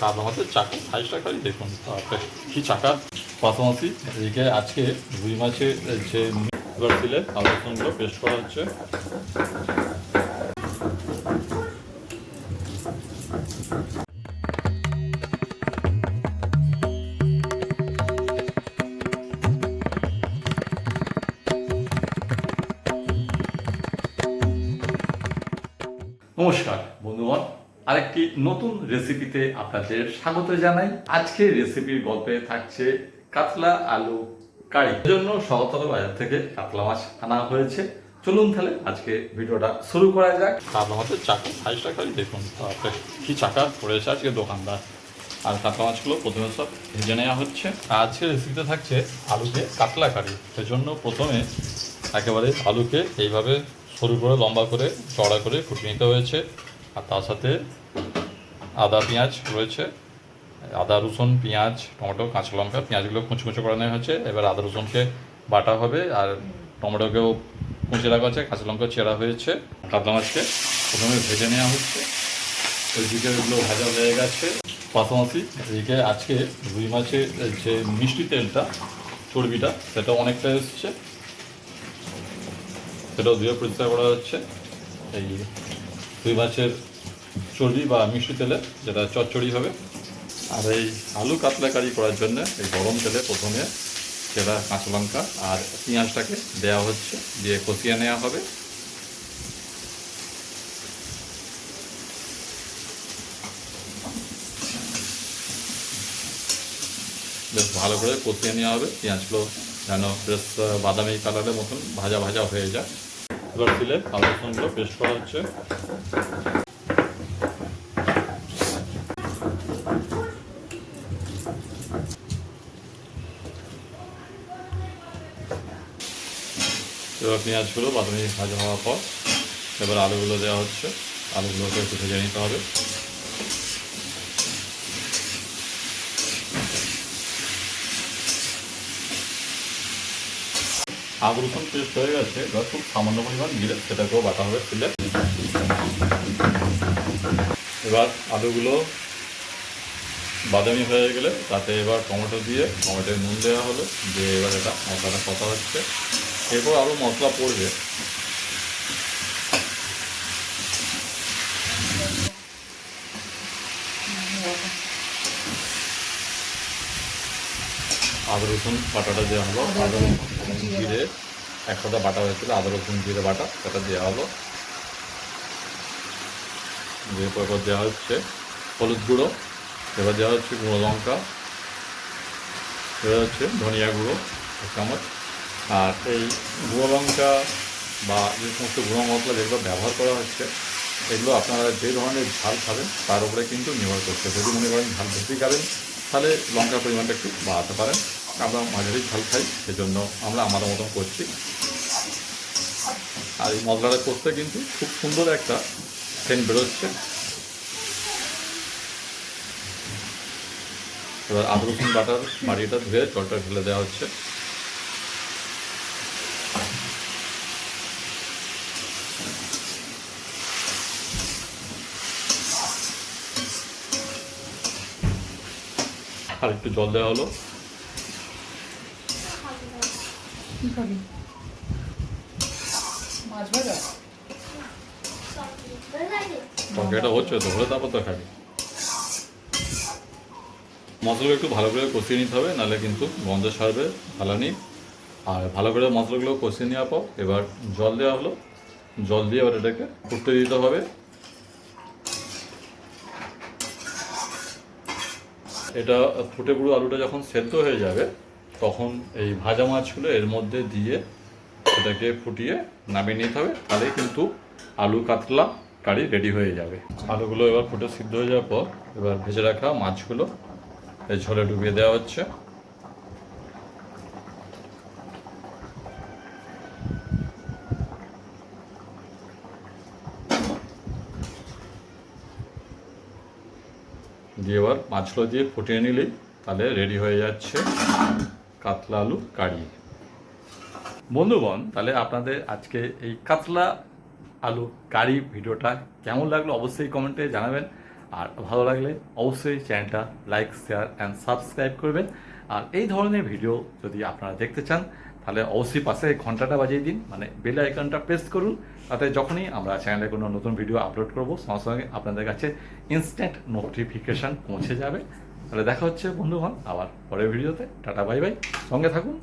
তার আমাদের চাকা। সাইজ টাকাই দেখুন। তারপরে কি চাকা? পাশাপাশি এদিকে আজকে রুই মাছের যে এবার দিলে আলোচনাগুলো পেস্ট করা হচ্ছে। নমস্কার আরেকটি নতুন রেসিপিতে আপনাদের স্বাগত জানাই। আজকে রেসিপির গল্পে থাকছে কাতলা আলু কারি। জন্য সহতর বাজার থেকে কাতলা মাছ আনা হয়েছে। চলুন তাহলে আজকে ভিডিওটা শুরু করা যাক। কাতলা মাছের চাকা সাইজ টাকাই দেখুন। কি চাকা পড়েছে আজকে দোকানদার। আর কাতলা মাছগুলো প্রথমে সব ভেজে নেওয়া হচ্ছে। আজকে রেসিপিতে থাকছে আলুকে কাতলা কারি। সেজন্য প্রথমে একেবারে আলুকে এইভাবে সরু করে, লম্বা করে চড়া করে ফুটিয়ে নিতে হয়েছে। আর তার সাথে আদা, পেঁয়াজ রয়েছে। আদা, রসুন, পেঁয়াজ, টমেটো, কাঁচা লঙ্কা, পেঁয়াজগুলো কুচো কুচো করে নেওয়া হয়েছে। এবার আদা, রসুনকে বাটা হবে আর টমেটোকেও কুচে রাখা হচ্ছে কাঁচা লঙ্কা চেরা হয়েছে। কাতলা মাছকে প্রথমে ভেজে নেওয়া হচ্ছে। ওইদিকে ওগুলো ভাজা হয়ে গেছে। পাশাপাশি এদিকে আজকে রুই মাছের যে মিষ্টি তেলটা, চর্বিটা, সেটা অনেকটা এসছে। সেটাও ধুয়ে পরিষ্কার করা হচ্ছে। এই রুই মাছের চর্বি বা মিষ্টি তেলে, যেটা চচ্চড়ি হবে। আর এই আলু কাতলা কারি করার জন্য এই গরম তেলে প্রথমে সেটা কাঁচা লঙ্কা আর পেঁয়াজটাকে দেওয়া হচ্ছে, দিয়ে কষিয়ে নেওয়া হবে। বেশ ভালো করে কষিয়ে নেওয়া হবে। পেঁয়াজগুলো যেন বেশ বাদামি কালারের মতন ভাজা ভাজা হয়ে যায়। এবার দিলে কালো পেস্ট করা হচ্ছে। এবার পেঁয়াজগুলো বাদামি ভাজা হওয়ার পর এবার আলুগুলো দেওয়া হচ্ছে। আলুগুলোকে একটু ভেজে নিতে হবে। আদা রসুন পেস্ট হয়ে গেছে। এবার খুব সামান্য পরিমাণ জিরে, সেটাকেও বাটা হবে তুলে। এবার আলুগুলো বাদামি হয়ে গেলে তাতে এবার টমেটো দিয়ে টমেটোর নুন দেওয়া হলো। দিয়ে এবার এটা মশলাটা কথা হচ্ছে। এরপর আরও মশলা পড়বে। আদা রসুন বাটাটা দেওয়া হলো। আদা রসুন জিরে। একসাথে বাটা হয়েছিল। আদা রসুন জিরে বাটা সেটা দেওয়া হলো। দিয়ে পরপর দেওয়া হচ্ছে হলুদ গুঁড়ো। এবার দেওয়া হচ্ছে গুঁড়ো লঙ্কা। এবার হচ্ছে ধনিয়া গুঁড়ো এক চামচ। আর এই গুঁড়ো লঙ্কা বা যে সমস্ত গুঁড়ো মশলা যেগুলো ব্যবহার করা হচ্ছে এগুলো আপনারা যে ধরনের ঝাল খাবেন তার উপরে কিন্তু নির্ভর করছে। যদি মনে করেন ঝাল বেশি খাবেন তাহলে লঙ্কার পরিমাণটা একটু বাড়াতে পারেন। আমরা মাঝারি ঝাল খাই, সেজন্য আমরা আমাদের মতন করছি। আর এই মশলাটা করতে কিন্তু খুব সুন্দর একটা সেন্ট বেরোচ্ছে। এবার আদা রসুন বাটার বাড়িটা ধুয়ে জলটা ঢেলে দেওয়া হচ্ছে। আর একটু জল দেওয়া হলো। কি খাবি? মাছ ভাজা? তরকারিটা হচ্ছে তো হলে তারপর তো খাবি। মশলাগুলো একটু ভালো করে কষিয়ে নিতে হবে, নাহলে কিন্তু গন্ধ সারবে জ্বালানি আর ভালো করে মশলাগুলো কষিয়ে নেওয়ার পর এবার জল দেওয়া হলো। জল দিয়ে এবার এটাকে ফুটতে দিতে হবে। এটা ফুটে পুরো আলুটা যখন সেদ্ধ হয়ে যাবে তখন এই ভাজা মাছগুলো এর মধ্যে দিয়ে সেটাকে ফুটিয়ে নামিয়ে নিতে হবে তাহলে কিন্তু আলু কাতলা কারি রেডি হয়ে যাবে। আলুগুলো এবার ফুটে সিদ্ধ হয়ে যাওয়ার পর এবার ভেজে রাখা মাছগুলো এই ঝোলে ডুবিয়ে দেওয়া হচ্ছে। দিয়ে এবার মাছগুলো দিয়ে ফুটিয়ে নিলেই তাহলে রেডি হয়ে যাচ্ছে। কাতলা আলু কারি। বন্ধুগণ, তাহলে আপনাদের আজকে এই কাতলা আলু কারি ভিডিওটা কেমন লাগল অবশ্যই কমেন্টে জানাবেন। আর ভালো লাগলে অবশ্যই চ্যানেলটা লাইক, শেয়ার অ্যান্ড সাবস্ক্রাইব করবেন। আর এই ধরনের ভিডিও যদি আপনারা দেখতে চান, তাহলে অবশ্যই পাশে ঘন্টাটা বাজিয়ে দিন মানে বেল আইকনটা প্রেস করুন, তাতে যখনই আমরা চ্যানেলে কোনো নতুন ভিডিও আপলোড করব, সঙ্গে সঙ্গে আপনাদের কাছে ইনস্ট্যান্ট নোটিফিকেশান পৌঁছে যাবে। তাহলে দেখা হচ্ছে বন্ধুগণ আবার পরের ভিডিওতে। Tata bye bye. সঙ্গে থাকুন।